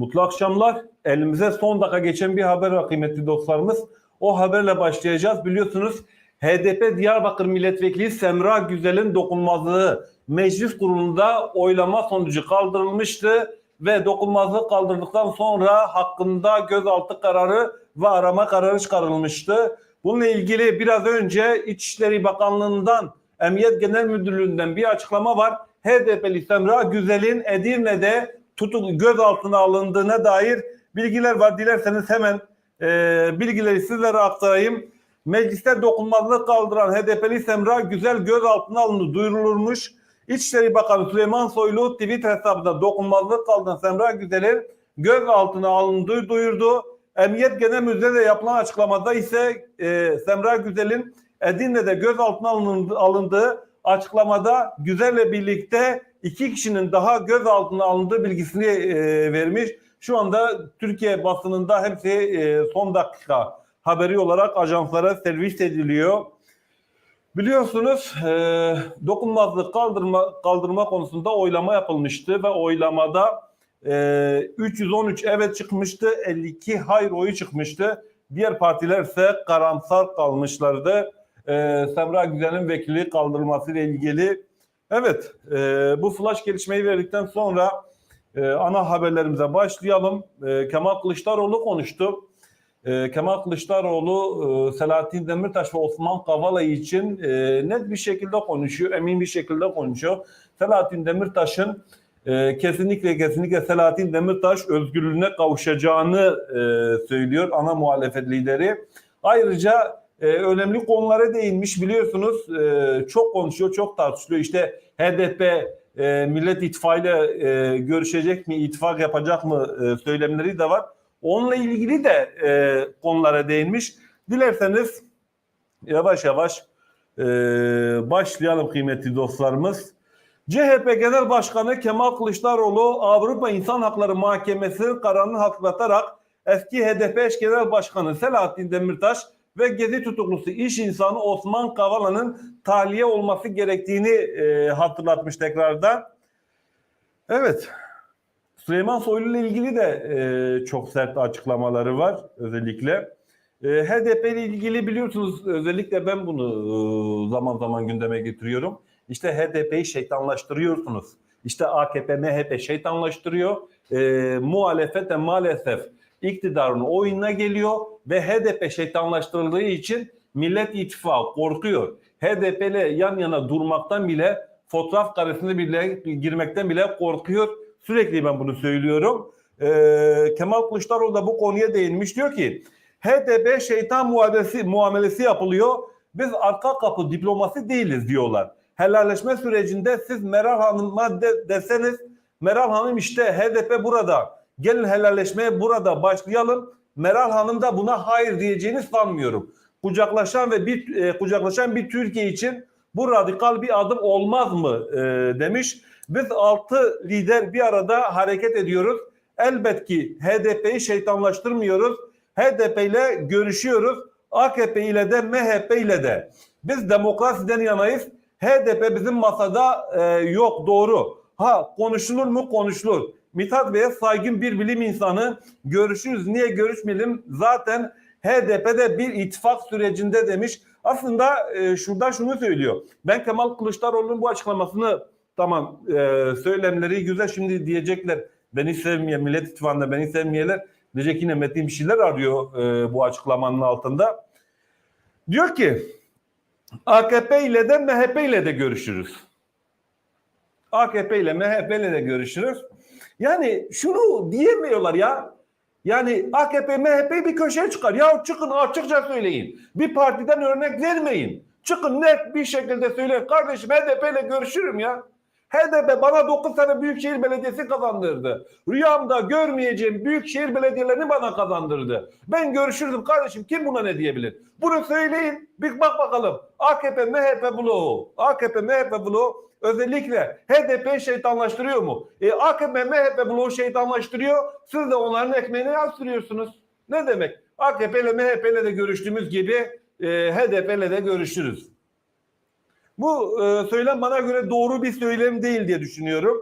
Mutlu akşamlar. Elimize son dakika geçen bir haber var kıymetli dostlarımız. O haberle başlayacağız. Biliyorsunuz HDP Diyarbakır Milletvekili Semra Güzel'in dokunmazlığı meclis kurulunda oylama sonucu kaldırılmıştı ve dokunmazlığı kaldırdıktan sonra hakkında gözaltı kararı ve arama kararı çıkarılmıştı. Bununla ilgili biraz önce İçişleri Bakanlığı'ndan, Emniyet Genel Müdürlüğü'nden bir açıklama var. HDP'li Semra Güzel'in Edirne'de tutuk gözaltına alındığına dair bilgiler var. Dilerseniz hemen e, bilgileri sizlere aktarayım. Mecliste dokunmazlık kaldıran HDP'li Semra Güzel gözaltına alındı duyurulmuş. İçişleri Bakanı Süleyman Soylu Twitter hesabında dokunmazlık kaldıran Semra Güzel'in gözaltına alındığı duyurdu. Emniyet Genel Müdürlüğü'ne yapılan açıklamada ise e, Semra Güzel'in Edirne'de gözaltına alındı- alındığı açıklamada Güzel'le birlikte iki kişinin daha gözaltına alındığı bilgisini e, vermiş. Şu anda Türkiye basınında hepsi e, son dakika haberi olarak ajanslara servis ediliyor. Biliyorsunuz e, dokunmazlık kaldırma kaldırma konusunda oylama yapılmıştı ve oylamada e, 313 evet çıkmıştı, 52 hayır oyu çıkmıştı. Diğer partiler ise karamsar kalmışlardı. E, Semra Güzel'in vekili kaldırması ile ilgili. Evet, e, bu flash gelişmeyi verdikten sonra e, ana haberlerimize başlayalım. E, Kemal Kılıçdaroğlu konuştu. E, Kemal Kılıçdaroğlu e, Selahattin Demirtaş ve Osman Kavala için e, net bir şekilde konuşuyor, emin bir şekilde konuşuyor. Selahattin Demirtaş'ın e, kesinlikle kesinlikle Selahattin Demirtaş özgürlüğüne kavuşacağını e, söylüyor ana muhalefet lideri. Ayrıca e, önemli konulara değinmiş biliyorsunuz e, çok konuşuyor, çok tartışılıyor. İşte HDP e, Millet İttifakı ile e, görüşecek mi, ittifak yapacak mı e, söylemleri de var. Onunla ilgili de e, konulara değinmiş. Dilerseniz yavaş yavaş e, başlayalım kıymetli dostlarımız. CHP Genel Başkanı Kemal Kılıçdaroğlu Avrupa İnsan Hakları Mahkemesi'nin kararını hatırlatarak eski HDP eş genel başkanı Selahattin Demirtaş ve gezi tutuklusu iş insanı Osman Kavala'nın tahliye olması gerektiğini e, hatırlatmış tekrardan. Evet, Süleyman Soylu ile ilgili de e, çok sert açıklamaları var özellikle. E, HDP ile ilgili biliyorsunuz özellikle ben bunu e, zaman zaman gündeme getiriyorum. İşte HDP'yi şeytanlaştırıyorsunuz. İşte AKP, MHP şeytanlaştırıyor. E, muhalefet de maalesef iktidarın oyununa geliyor ve HDP şeytanlaştırıldığı için Millet İttifakı korkuyor. HDP ile yan yana durmaktan bile fotoğraf karesine bile girmekten bile korkuyor. Sürekli ben bunu söylüyorum. Ee, Kemal Kılıçdaroğlu da bu konuya değinmiş. Diyor ki HDP şeytan muamelesi, muamelesi yapılıyor. Biz arka kapı diplomasi değiliz diyorlar. Helalleşme sürecinde siz Meral Hanım'a de, deseniz Meral Hanım işte HDP burada. Gelin helalleşmeye burada başlayalım. Meral Hanım da buna hayır diyeceğini sanmıyorum. Kucaklaşan ve bir e, kucaklaşan bir Türkiye için bu radikal bir adım olmaz mı e, demiş. Biz altı lider bir arada hareket ediyoruz. Elbet ki HDP'yi şeytanlaştırmıyoruz. HDP ile görüşüyoruz. AKP ile de MHP ile de. Biz demokrasiden yanayız. HDP bizim masada e, yok doğru. Ha konuşulur mu konuşulur. Mithat Bey'e saygın bir bilim insanı. Görüşürüz. Niye görüşmeyelim? Zaten HDP'de bir ittifak sürecinde demiş. Aslında e, şurada şunu söylüyor. Ben Kemal Kılıçdaroğlu'nun bu açıklamasını tamam e, söylemleri güzel şimdi diyecekler. Beni sevmeyen Millet İttifakı'nda beni sevmeyenler diyecek yine Metin bir şeyler arıyor e, bu açıklamanın altında. Diyor ki AKP ile de MHP ile de görüşürüz. AKP ile MHP ile de görüşürüz. Yani şunu diyemiyorlar ya. Yani AKP, MHP bir köşeye çıkar. Ya çıkın açıkça söyleyin. Bir partiden örnek vermeyin. Çıkın net bir şekilde söyleyin. Kardeşim HDP ile görüşürüm ya. HDP bana 9 tane Büyükşehir Belediyesi kazandırdı. Rüyamda görmeyeceğim Büyükşehir Belediyelerini bana kazandırdı. Ben görüşürdüm kardeşim. Kim buna ne diyebilir? Bunu söyleyin. Bir bak bakalım. AKP, MHP bloğu. AKP, MHP bloğu özellikle HDP şeytanlaştırıyor mu? E, AKP, MHP bloğu şeytanlaştırıyor. Siz de onların ekmeğine yansıtıyorsunuz. Ne demek? AKP ile MHP ile de görüştüğümüz gibi e, HDP ile de görüşürüz. Bu e, söylem bana göre doğru bir söylem değil diye düşünüyorum.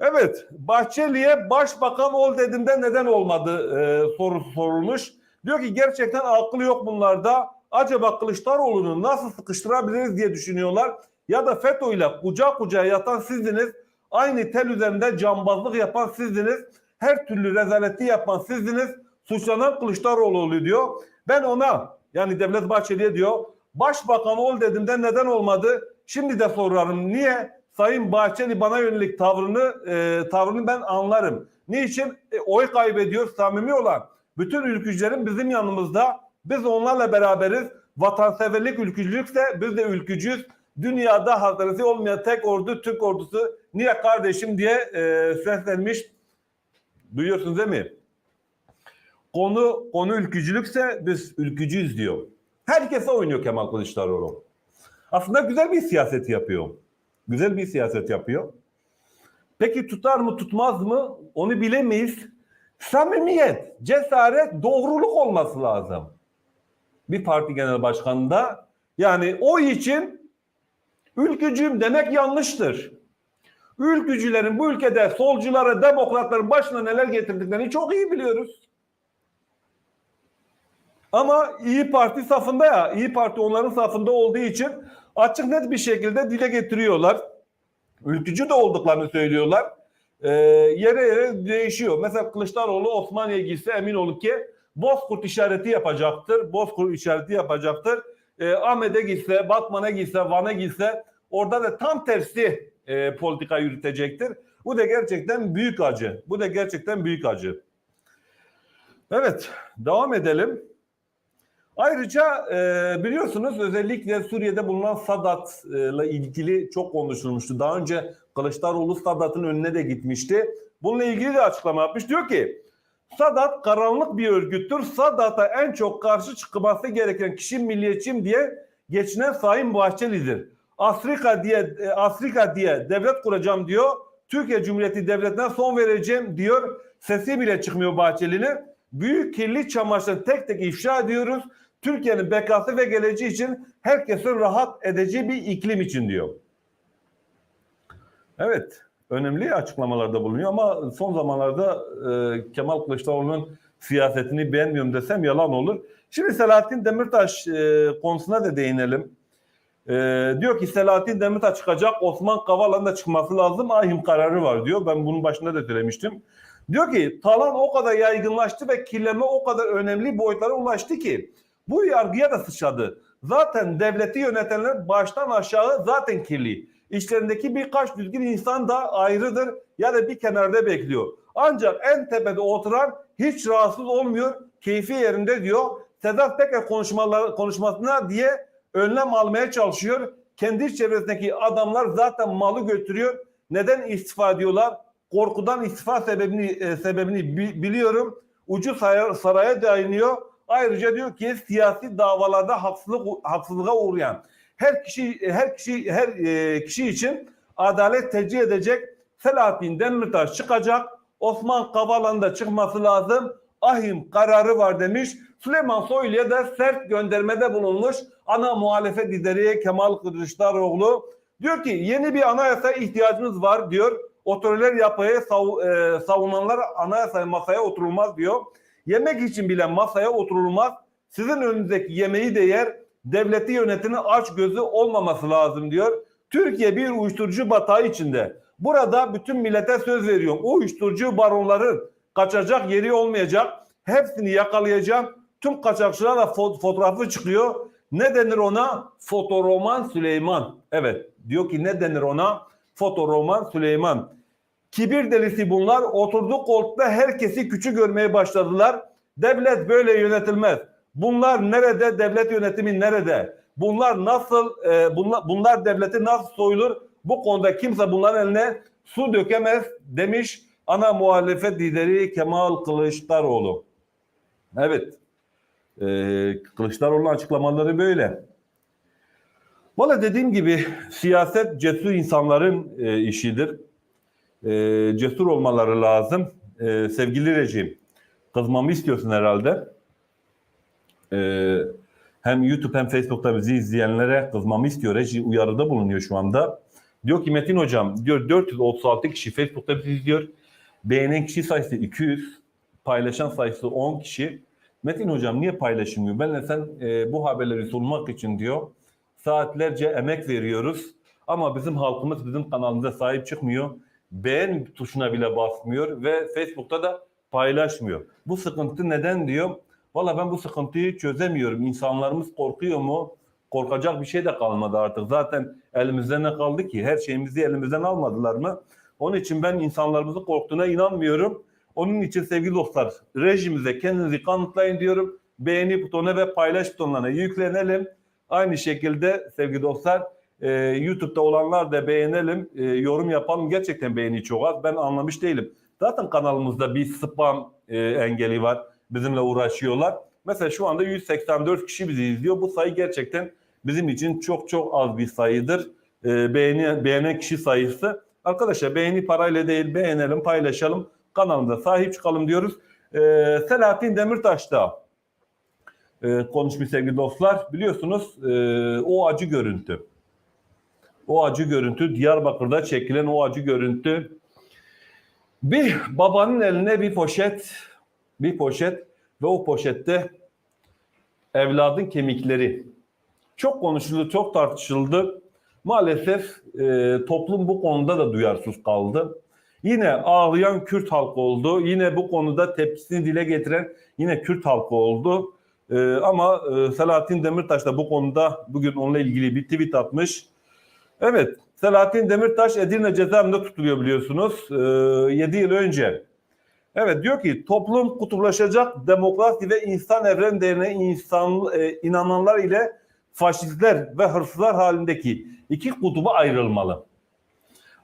Evet, Bahçeli'ye başbakan ol dediğinde neden olmadı e, sorusu sorulmuş. Diyor ki gerçekten aklı yok bunlarda. Acaba Kılıçdaroğlu'nu nasıl sıkıştırabiliriz diye düşünüyorlar. Ya da FETÖ ile kucak kucağa yatan sizdiniz. Aynı tel üzerinde cambazlık yapan sizdiniz. Her türlü rezaleti yapan sizdiniz. Suçlanan Kılıçdaroğlu diyor. Ben ona yani Devlet Bahçeli'ye diyor başbakan ol dediğimde neden olmadı? Şimdi de sorarım niye? Sayın Bahçeli bana yönelik tavrını e, tavrını ben anlarım. Niçin? E, oy kaybediyor samimi olan. Bütün ülkücülerin bizim yanımızda. Biz onlarla beraberiz. Vatanseverlik ülkücülükse biz de ülkücüyüz. Dünyada hazırlığı olmayan tek ordu Türk ordusu. Niye kardeşim diye e, seslenmiş. Duyuyorsunuz değil mi? Konu konu ülkücülükse biz ülkücüyüz diyor. Herkese oynuyor Kemal Kılıçdaroğlu. Aslında güzel bir siyaset yapıyor. Güzel bir siyaset yapıyor. Peki tutar mı tutmaz mı onu bilemeyiz. Samimiyet, cesaret, doğruluk olması lazım. Bir parti genel başkanında yani o için ülkücüyüm demek yanlıştır. Ülkücülerin bu ülkede solculara, demokratların başına neler getirdiklerini çok iyi biliyoruz. Ama İyi Parti safında ya, İyi Parti onların safında olduğu için açık net bir şekilde dile getiriyorlar. Ülkücü de olduklarını söylüyorlar. Ee, yere yere değişiyor. Mesela Kılıçdaroğlu Osmaniye gitse emin olun ki Bozkurt işareti yapacaktır. Bozkurt işareti yapacaktır. Ee, Ahmet'e gitse, Batman'a gitse, Van'a gitse orada da tam tersi e, politika yürütecektir. Bu da gerçekten büyük acı. Bu da gerçekten büyük acı. Evet, devam edelim. Ayrıca e, biliyorsunuz özellikle Suriye'de bulunan Sadat'la ilgili çok konuşulmuştu. Daha önce Kılıçdaroğlu Sadat'ın önüne de gitmişti. Bununla ilgili de açıklama yapmış. Diyor ki Sadat karanlık bir örgüttür. Sadat'a en çok karşı çıkması gereken kişi milliyetçiyim diye geçinen Sayın Bahçeli'dir. Afrika diye e, Afrika diye devlet kuracağım diyor. Türkiye Cumhuriyeti Devleti'ne son vereceğim diyor. Sesi bile çıkmıyor Bahçeli'nin. Büyük kirli çamaşırı tek tek ifşa ediyoruz. Türkiye'nin bekası ve geleceği için herkesin rahat edeceği bir iklim için diyor. Evet, önemli açıklamalarda bulunuyor ama son zamanlarda e, Kemal Kılıçdaroğlu'nun siyasetini beğenmiyorum desem yalan olur. Şimdi Selahattin Demirtaş e, konusuna da değinelim. E, diyor ki Selahattin Demirtaş çıkacak, Osman Kavala'nın da çıkması lazım, ahim kararı var diyor. Ben bunun başında da söylemiştim. Diyor ki talan o kadar yaygınlaştı ve kirleme o kadar önemli boyutlara ulaştı ki bu yargıya da sıçradı. Zaten devleti yönetenler baştan aşağı zaten kirli. İçlerindeki birkaç düzgün insan da ayrıdır ya da bir kenarda bekliyor. Ancak en tepede oturan hiç rahatsız olmuyor, keyfi yerinde diyor. Sedat Peker konuşmalar, konuşmasına diye önlem almaya çalışıyor. Kendi çevresindeki adamlar zaten malı götürüyor. Neden istifa ediyorlar? Korkudan istifa sebebini e, sebebini bi- biliyorum. Ucu saraya, saraya dayanıyor. Ayrıca diyor ki siyasi davalarda haksızlık haksızlığa uğrayan her kişi her kişi her e, kişi için adalet tercih edecek Selahattin Demirtaş çıkacak. Osman Kavala'nın da çıkması lazım. Ahim kararı var demiş. Süleyman Soylu'ya da sert göndermede bulunmuş. Ana muhalefet lideri Kemal Kılıçdaroğlu diyor ki yeni bir anayasa ihtiyacımız var diyor. Otoriter yapıyı sav, e, savunanlar anayasaya masaya oturulmaz diyor. Yemek için bile masaya oturulmaz. Sizin önünüzdeki yemeği de yer. Devleti yönetinin aç gözü olmaması lazım diyor. Türkiye bir uyuşturucu batağı içinde. Burada bütün millete söz veriyorum. O uyuşturucu baronların kaçacak yeri olmayacak. Hepsini yakalayacağım. Tüm kaçakçılarla fo- fotoğrafı çıkıyor. Ne denir ona? Fotoroman Süleyman. Evet diyor ki ne denir ona? Fotoroman Süleyman. Kibir delisi bunlar. Oturdu koltukta herkesi küçük görmeye başladılar. Devlet böyle yönetilmez. Bunlar nerede? Devlet yönetimi nerede? Bunlar nasıl e, bunlar, bunlar devleti nasıl soyulur? Bu konuda kimse bunların eline su dökemez demiş ana muhalefet lideri Kemal Kılıçdaroğlu. Evet. E, Kılıçdaroğlu'nun açıklamaları böyle. Valla dediğim gibi siyaset cesur insanların e, işidir. E, cesur olmaları lazım. E, sevgili rejim, kızmamı istiyorsun herhalde. E, hem YouTube hem Facebook'ta bizi izleyenlere kızmamı istiyor. Reji uyarıda bulunuyor şu anda. Diyor ki Metin hocam diyor 436 kişi Facebook'ta bizi izliyor. Beğenen kişi sayısı 200, paylaşan sayısı 10 kişi. Metin hocam niye paylaşılmıyor? Benle sen e, bu haberleri sunmak için diyor. Saatlerce emek veriyoruz. Ama bizim halkımız bizim kanalımıza sahip çıkmıyor. Beğen tuşuna bile basmıyor ve Facebook'ta da paylaşmıyor. Bu sıkıntı neden diyor? Valla ben bu sıkıntıyı çözemiyorum. İnsanlarımız korkuyor mu? Korkacak bir şey de kalmadı artık. Zaten elimizde ne kaldı ki? Her şeyimizi elimizden almadılar mı? Onun için ben insanlarımızın korktuğuna inanmıyorum. Onun için sevgili dostlar rejimize kendinizi kanıtlayın diyorum. Beğeni butonuna ve paylaş butonlarına yüklenelim. Aynı şekilde sevgili dostlar e, YouTube'da olanlar da beğenelim, e, yorum yapalım. Gerçekten beğeni çok az. Ben anlamış değilim. Zaten kanalımızda bir spam e, engeli var. Bizimle uğraşıyorlar. Mesela şu anda 184 kişi bizi izliyor. Bu sayı gerçekten bizim için çok çok az bir sayıdır. E, beğeni, beğenen kişi sayısı. Arkadaşlar beğeni parayla değil beğenelim, paylaşalım. Kanalımıza sahip çıkalım diyoruz. E, Selahattin Demirtaş da e, konuşmuş sevgili dostlar. Biliyorsunuz e, o acı görüntü. O acı görüntü Diyarbakır'da çekilen o acı görüntü bir babanın eline bir poşet bir poşet ve o poşette evladın kemikleri çok konuşuldu, çok tartışıldı. Maalesef e, toplum bu konuda da duyarsız kaldı. Yine ağlayan Kürt halkı oldu. Yine bu konuda tepkisini dile getiren yine Kürt halkı oldu. E, ama e, Selahattin Demirtaş da bu konuda bugün onunla ilgili bir tweet atmış. Evet, Selahattin Demirtaş Edirne cezaevinde tutuluyor biliyorsunuz. E, 7 yıl önce. Evet diyor ki toplum kutuplaşacak demokrasi ve insan evren değerine insan e, inananlar ile faşistler ve hırsızlar halindeki iki kutuba ayrılmalı.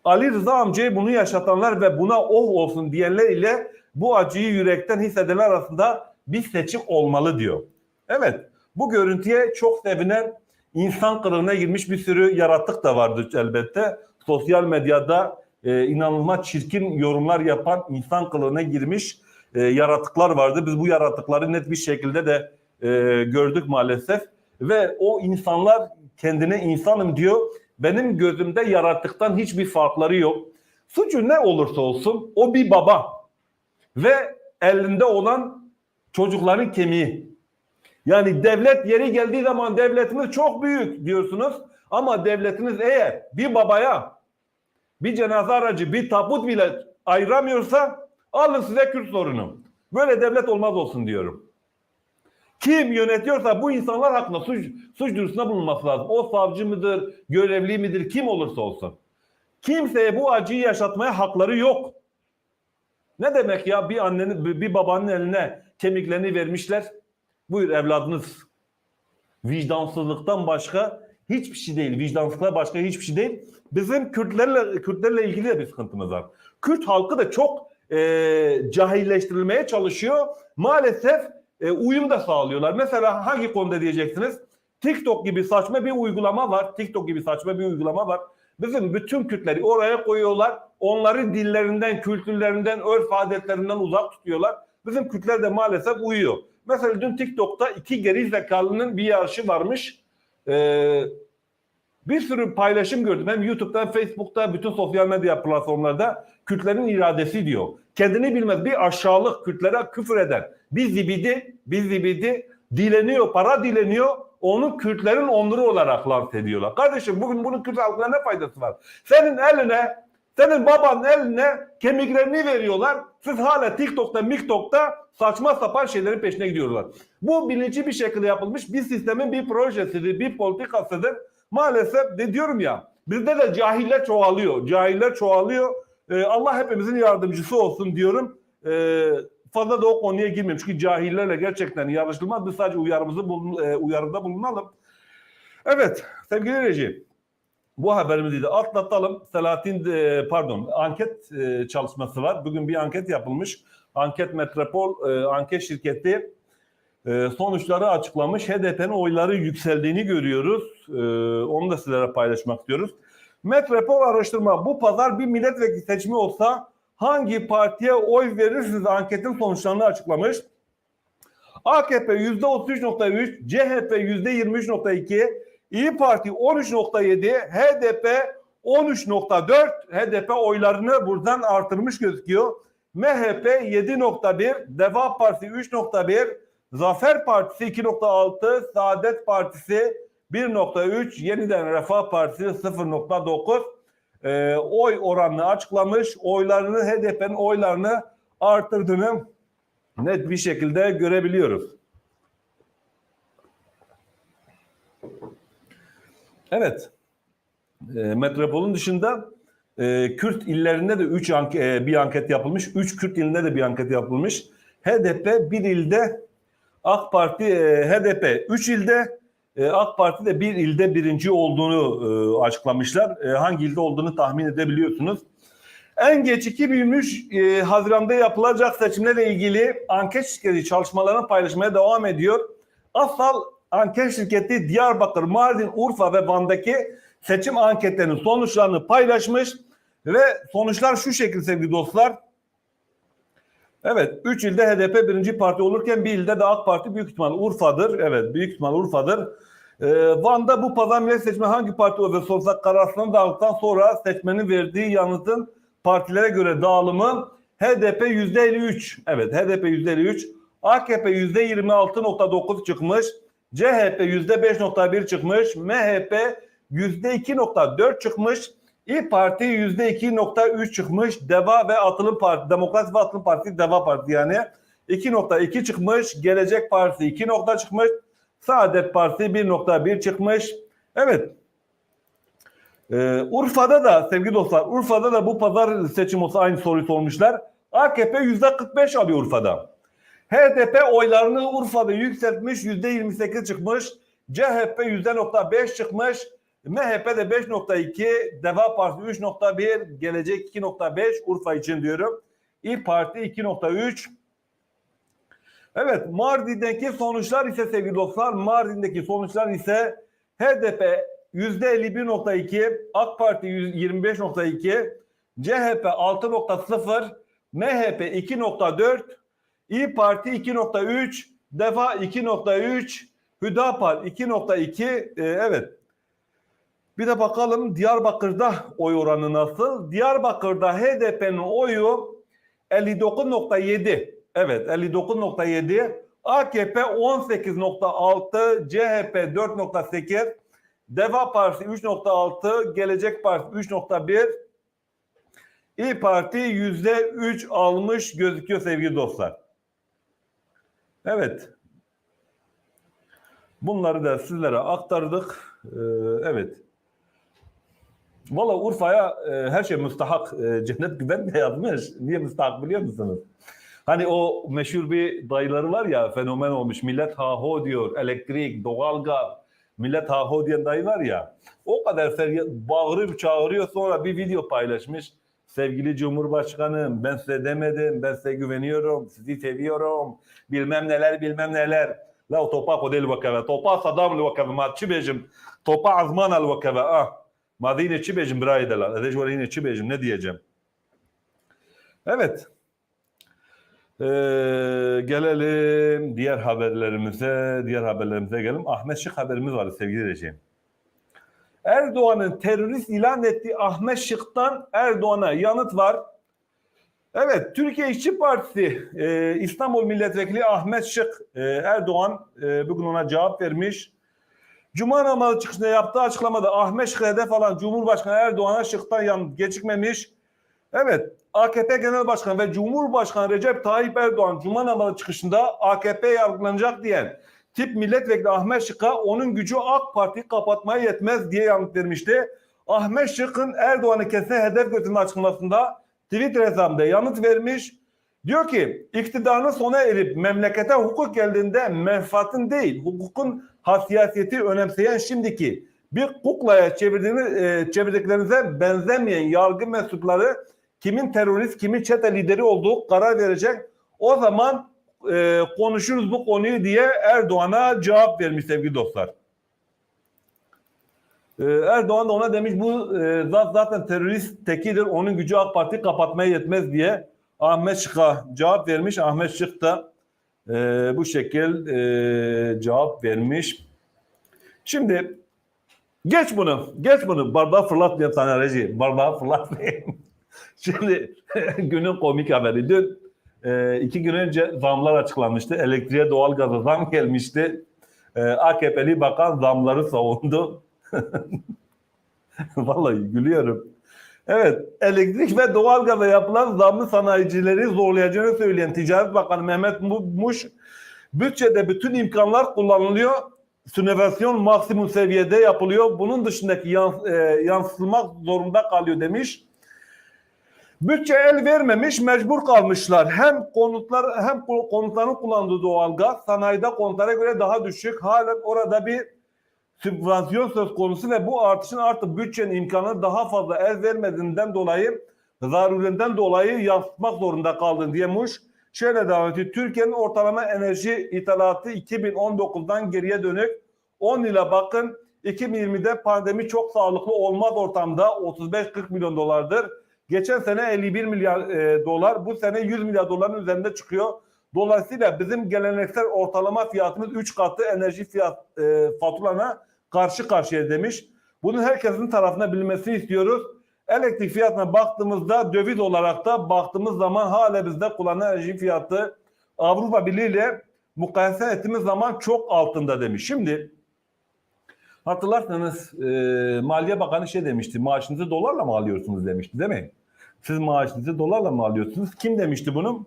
Ali Rıza amcaya bunu yaşatanlar ve buna oh olsun diyenler ile bu acıyı yürekten hissedenler arasında bir seçim olmalı diyor. Evet bu görüntüye çok sevinen insan kılığına girmiş bir sürü yaratık da vardı elbette. Sosyal medyada e, inanılmaz çirkin yorumlar yapan insan kılığına girmiş e, yaratıklar vardı. Biz bu yaratıkları net bir şekilde de e, gördük maalesef. Ve o insanlar kendine insanım diyor. Benim gözümde yaratıktan hiçbir farkları yok. Suçu ne olursa olsun o bir baba. Ve elinde olan çocukların kemiği. Yani devlet yeri geldiği zaman devletimiz çok büyük diyorsunuz. Ama devletiniz eğer bir babaya bir cenaze aracı, bir tabut bile ayıramıyorsa alın size Kürt sorunu. Böyle devlet olmaz olsun diyorum. Kim yönetiyorsa bu insanlar hakkında suç, suç duyurusunda bulunması lazım. O savcı mıdır, görevli midir, kim olursa olsun. Kimseye bu acıyı yaşatmaya hakları yok. Ne demek ya bir annenin, bir babanın eline kemiklerini vermişler. Buyur evladınız. Vicdansızlıktan başka hiçbir şey değil. Vicdansızlıktan başka hiçbir şey değil. Bizim Kürtlerle Kürtlerle ilgili de bir sıkıntımız var. Kürt halkı da çok e, cahilleştirilmeye çalışıyor. Maalesef e, uyum da sağlıyorlar. Mesela hangi konuda diyeceksiniz? TikTok gibi saçma bir uygulama var. TikTok gibi saçma bir uygulama var. Bizim bütün Kürtleri oraya koyuyorlar. Onları dillerinden, kültürlerinden, örf adetlerinden uzak tutuyorlar. Bizim Kürtler de maalesef uyuyor. Mesela dün TikTok'ta iki geri zekalının bir yarışı varmış. Ee, bir sürü paylaşım gördüm. Hem YouTube'da hem Facebook'ta bütün sosyal medya platformlarda Kürtlerin iradesi diyor. Kendini bilmez bir aşağılık Kürtlere küfür eden bir zibidi, bir zibidi dileniyor, para dileniyor. Onu Kürtlerin onuru olarak lanse ediyorlar. Kardeşim bugün bunun Kürt halkına ne faydası var? Senin eline, senin babanın eline kemiklerini veriyorlar. Siz hala TikTok'ta, MikTok'ta saçma sapan şeylerin peşine gidiyorlar. Bu bilinçli bir şekilde yapılmış bir sistemin bir projesidir, bir politikasıdır. Maalesef de diyorum ya bizde de cahiller çoğalıyor. Cahiller çoğalıyor. Ee, Allah hepimizin yardımcısı olsun diyorum. Ee, fazla da o konuya girmeyeyim. Çünkü cahillerle gerçekten yarışılmaz. Biz sadece uyarımızı bulun, e, bulunalım. Evet sevgili reji bu haberimizi de atlatalım. Selahattin e, pardon anket e, çalışması var. Bugün bir anket yapılmış. Anket Metropol e, anket şirketi sonuçları açıklamış. HDP'nin oyları yükseldiğini görüyoruz. Onu da sizlere paylaşmak istiyoruz. Metropol araştırma bu pazar bir milletvekili seçimi olsa hangi partiye oy verirsiniz anketin sonuçlarını açıklamış. AKP %33.3, CHP %23.2, İyi Parti 13.7, HDP 13.4 HDP oylarını buradan artırmış gözüküyor. MHP 7.1, Deva Partisi 3.1, Zafer Partisi 2.6, Saadet Partisi 1.3, Yeniden Refah Partisi 0.9 e, oy oranını açıklamış. Oylarını HDP'nin oylarını artırdığını net bir şekilde görebiliyoruz. Evet. E, metropolün dışında e, Kürt illerinde de 3 anke, e, bir anket yapılmış. 3 Kürt ilinde de bir anket yapılmış. HDP bir ilde AK Parti e, HDP 3 ilde e, AK Parti de bir ilde birinci olduğunu e, açıklamışlar. E, hangi ilde olduğunu tahmin edebiliyorsunuz. En geç 2023 e, Haziran'da yapılacak seçimlerle ilgili anket şirketi çalışmalarını paylaşmaya devam ediyor. Asal anket şirketi Diyarbakır, Mardin, Urfa ve Van'daki seçim anketlerinin sonuçlarını paylaşmış ve sonuçlar şu şekilde sevgili dostlar. Evet, 3 ilde HDP birinci parti olurken bir ilde de AK Parti büyük ihtimal Urfa'dır. Evet, büyük ihtimal Urfa'dır. Ee, Van'da bu pazar millet seçme hangi parti olduğu sorsak kararsızlığını dağıldıktan sonra seçmenin verdiği yanıtın partilere göre dağılımı HDP %53. Evet, HDP %53. AKP %26.9 çıkmış. CHP %5.1 çıkmış. MHP %2.4 çıkmış. İyi Parti %2.3 çıkmış. Deva ve Atılım Parti, Demokrasi ve Atılım Partisi Deva Parti yani 2.2 çıkmış. Gelecek Partisi 2 nokta çıkmış. Saadet Partisi 1.1 çıkmış. Evet. Ee, Urfa'da da sevgili dostlar Urfa'da da bu pazar seçim olsa aynı soruyu sormuşlar. AKP %45 alıyor Urfa'da. HDP oylarını Urfa'da yükseltmiş %28 çıkmış. CHP %.5 çıkmış. MHP de 5.2, Deva Partisi 3.1, Gelecek 2.5 Urfa için diyorum. İyi Parti 2.3. Evet Mardin'deki sonuçlar ise sevgili dostlar Mardin'deki sonuçlar ise HDP %51.2, AK Parti 25.2, CHP 6.0, MHP 2.4, İyi Parti 2.3, Defa 2.3, Hüdapar 2.2, ee, evet bir de bakalım Diyarbakır'da oy oranı nasıl? Diyarbakır'da HDP'nin oyu 59.7. Evet 59.7. AKP 18.6, CHP 4.8, Deva Partisi 3.6, Gelecek Partisi 3.1, İyi Parti %3 almış gözüküyor sevgili dostlar. Evet. Bunları da sizlere aktardık. Ee, evet. Valla Urfa'ya e, her şey müstahak. E, Cennet Güven de yazmış. Niye müstahak biliyor musunuz? Hani o meşhur bir dayıları var ya fenomen olmuş. Millet ha ho diyor. Elektrik, doğalgaz. Millet ha ho diyen dayı var ya. O kadar bağırıp çağırıyor sonra bir video paylaşmış. Sevgili Cumhurbaşkanım ben size demedim. Ben size güveniyorum. Sizi seviyorum. Bilmem neler bilmem neler. La topa kodel vakave. Topa sadam vakave. Ma çibecim. Topa azman al vakave. Ah. Ma yine çibecim biraydeler. Edecvar yine çibecim ne diyeceğim. Evet. Ee, gelelim diğer haberlerimize. Diğer haberlerimize gelelim. Ahmet Şık haberimiz var sevgili Recep. Erdoğan'ın terörist ilan ettiği Ahmet Şık'tan Erdoğan'a yanıt var. Evet, Türkiye İşçi Partisi e, İstanbul Milletvekili Ahmet Şık e, Erdoğan e, bugün ona cevap vermiş. Cuma namazı çıkışında yaptığı açıklamada Ahmet Şık'ı hedef alan Cumhurbaşkanı Erdoğan'a Şık'tan yanıt gecikmemiş. Evet, AKP Genel Başkanı ve Cumhurbaşkanı Recep Tayyip Erdoğan Cuma namazı çıkışında AKP yargılanacak diyen tip milletvekili Ahmet Şık'a onun gücü AK Parti'yi kapatmaya yetmez diye yanıt vermişti. Ahmet Şık'ın Erdoğan'ı kese hedef götürme açıklamasında Twitter hesabında yanıt vermiş. Diyor ki iktidarın sona erip memlekete hukuk geldiğinde menfaatin değil hukukun hassasiyeti önemseyen şimdiki bir kuklaya çevirdiğini, e, çevirdiklerinize benzemeyen yargı mensupları kimin terörist kimin çete lideri olduğu karar verecek. O zaman e, konuşuruz bu konuyu diye Erdoğan'a cevap vermiş sevgili dostlar. E, Erdoğan da ona demiş bu e, zat zaten terörist tekidir onun gücü AK Parti kapatmaya yetmez diye Ahmet Şık'a cevap vermiş. Ahmet Şık da e, bu şekil e, cevap vermiş. Şimdi Geç bunu. Geç bunu. Bardağı fırlatmayayım sana Reji. Bardağı fırlatmayayım. Şimdi günün komik haberi. Dün e, iki gün önce zamlar açıklanmıştı. Elektriğe doğalgaza zam gelmişti. E, AKP'li bakan zamları savundu. Vallahi gülüyorum. Evet, elektrik ve doğalgaza yapılan zamlı sanayicileri zorlayacağını söyleyen Ticaret Bakanı Mehmet Muş, bütçede bütün imkanlar kullanılıyor, sünovasyon maksimum seviyede yapılıyor, bunun dışındaki yans, e, yansıtılmak zorunda kalıyor demiş. Bütçe el vermemiş, mecbur kalmışlar. Hem konutlar hem konutların kullandığı doğalgaz sanayide konutlara göre daha düşük. Halen orada bir sübvansiyon söz konusu ve bu artışın artık bütçenin imkanı daha fazla el vermediğinden dolayı zarurinden dolayı yansıtmak zorunda kaldın diyemiş. Şöyle devam ediyor. Türkiye'nin ortalama enerji ithalatı 2019'dan geriye dönük 10 yıla bakın 2020'de pandemi çok sağlıklı olmaz ortamda 35-40 milyon dolardır. Geçen sene 51 milyar e, dolar, bu sene 100 milyar doların üzerinde çıkıyor. Dolayısıyla bizim geleneksel ortalama fiyatımız 3 katı enerji fiyat e, faturana karşı karşıya demiş. Bunun herkesin tarafına bilmesini istiyoruz. Elektrik fiyatına baktığımızda döviz olarak da baktığımız zaman hala bizde kullanılan enerji fiyatı Avrupa Birliği ile mukayese ettiğimiz zaman çok altında demiş. Şimdi hatırlarsanız e, Maliye Bakanı şey demişti maaşınızı dolarla mı alıyorsunuz demişti değil mi? Siz maaşınızı dolarla mı alıyorsunuz? Kim demişti bunu?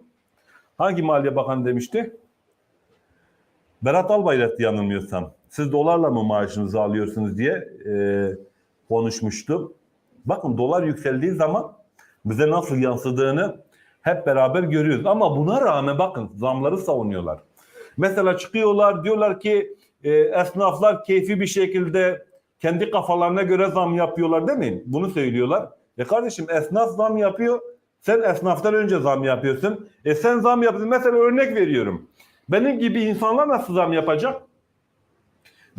Hangi Maliye Bakanı demişti? Berat Albayrak yanılmıyorsam. Siz dolarla mı maaşınızı alıyorsunuz diye e, konuşmuştu. Bakın dolar yükseldiği zaman bize nasıl yansıdığını hep beraber görüyoruz. Ama buna rağmen bakın zamları savunuyorlar. Mesela çıkıyorlar diyorlar ki e, esnaflar keyfi bir şekilde kendi kafalarına göre zam yapıyorlar mi? Bunu söylüyorlar. E kardeşim esnaf zam yapıyor. Sen esnaftan önce zam yapıyorsun. E sen zam yapıyorsun. Mesela örnek veriyorum. Benim gibi insanlar nasıl zam yapacak?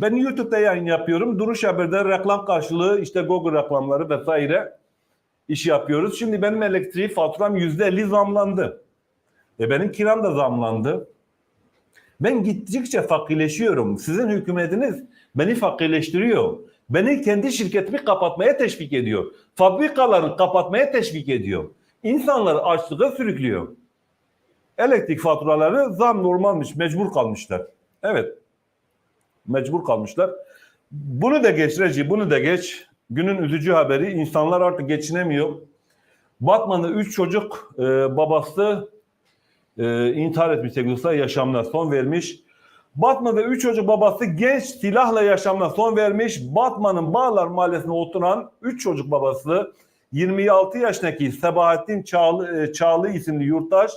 Ben YouTube'da yayın yapıyorum. Duruş Haber'de reklam karşılığı işte Google reklamları vesaire iş yapıyoruz. Şimdi benim elektriği faturam yüzde elli zamlandı. E benim kiram da zamlandı. Ben gittikçe fakirleşiyorum. Sizin hükümetiniz beni fakirleştiriyor. Beni kendi şirketimi kapatmaya teşvik ediyor. Fabrikalarını kapatmaya teşvik ediyor. İnsanları açlığa sürüklüyor. Elektrik faturaları zam normalmiş, mecbur kalmışlar. Evet. Mecbur kalmışlar. Bunu da geç Reci, bunu da geç. Günün üzücü haberi insanlar artık geçinemiyor. Batman'da 3 çocuk e, babası e, intihar etmiş sevgili yaşamına son vermiş. Batman'da 3 çocuk babası genç silahla yaşamına son vermiş. Batman'ın Bağlar Mahallesi'nde oturan 3 çocuk babası 26 yaşındaki Sebahattin Çağlı, e, Çağlı isimli yurttaş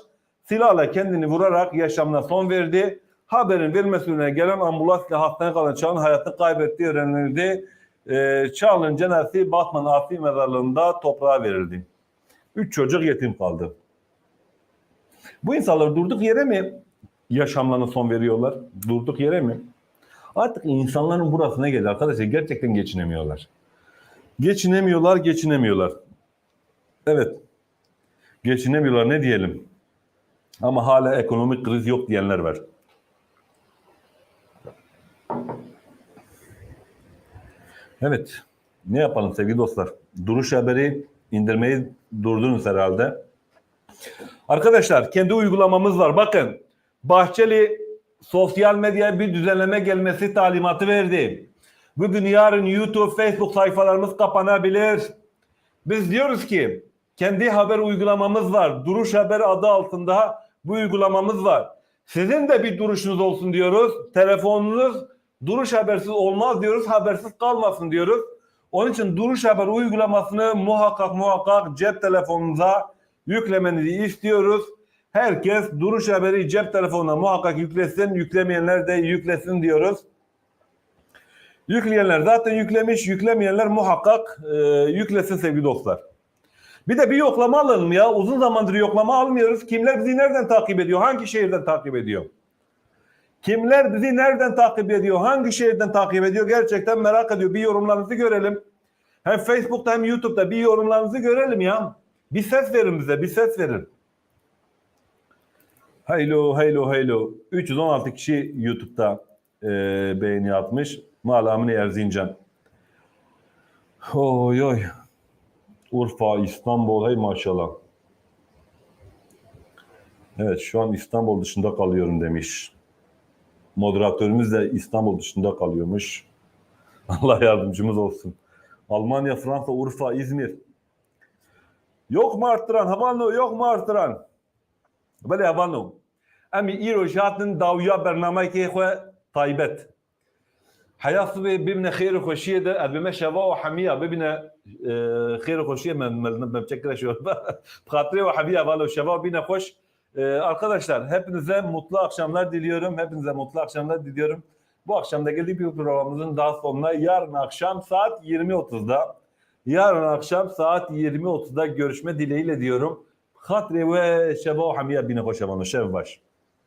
silahla kendini vurarak yaşamına son verdi. Haberin verilmesine gelen ambulansla hastaneye kalan Çağ'ın hayatını kaybettiği öğrenildi. Ee, Çağ'ın cenazesi Batman Afi Mezarlığı'nda toprağa verildi. Üç çocuk yetim kaldı. Bu insanlar durduk yere mi yaşamlarına son veriyorlar? Durduk yere mi? Artık insanların burasına geldi arkadaşlar. Gerçekten geçinemiyorlar. Geçinemiyorlar, geçinemiyorlar. Evet. Geçinemiyorlar ne diyelim? Ama hala ekonomik kriz yok diyenler var. Evet. Ne yapalım sevgili dostlar? Duruş haberi indirmeyi durdunuz herhalde. Arkadaşlar kendi uygulamamız var. Bakın Bahçeli sosyal medyaya bir düzenleme gelmesi talimatı verdi. Bugün yarın YouTube, Facebook sayfalarımız kapanabilir. Biz diyoruz ki kendi haber uygulamamız var. Duruş Haber adı altında bu uygulamamız var. Sizin de bir duruşunuz olsun diyoruz. Telefonunuz duruş habersiz olmaz diyoruz. Habersiz kalmasın diyoruz. Onun için duruş haber uygulamasını muhakkak muhakkak cep telefonunuza yüklemenizi istiyoruz. Herkes duruş haberi cep telefonuna muhakkak yüklesin. Yüklemeyenler de yüklesin diyoruz. Yükleyenler zaten yüklemiş, yüklemeyenler muhakkak e, yüklesin sevgili dostlar. Bir de bir yoklama alalım ya. Uzun zamandır yoklama almıyoruz. Kimler bizi nereden takip ediyor? Hangi şehirden takip ediyor? Kimler bizi nereden takip ediyor? Hangi şehirden takip ediyor? Gerçekten merak ediyor. Bir yorumlarınızı görelim. Hem Facebook'ta hem YouTube'da bir yorumlarınızı görelim ya. Bir ses verin bize, bir ses verin. Haylo, haylo, haylo. 316 kişi YouTube'da e, beğeni atmış. Malamını Erzincan. Oy oy. Urfa, İstanbul, hey maşallah. Evet şu an İstanbul dışında kalıyorum demiş. Moderatörümüz de İstanbul dışında kalıyormuş. Allah yardımcımız olsun. Almanya, Fransa, Urfa, İzmir. Yok mu arttıran? Havano yok mu arttıran? Böyle havano. Emi îro jatin dawiya bernameyekê xwe taybet. Bime şeva û hemiya bibine e, xêr û xweşiyê me me me çekire şu. Hatırı ve hemiya valo şeva bine hoş. Ee, arkadaşlar hepinize mutlu akşamlar diliyorum. Hepinize mutlu akşamlar diliyorum. Bu akşam da geldik bir programımızın daha sonuna. Yarın akşam saat 20.30'da yarın akşam saat 20.30'da görüşme dileğiyle diyorum. Hatri ve şeba hamiye bine hoş şev baş.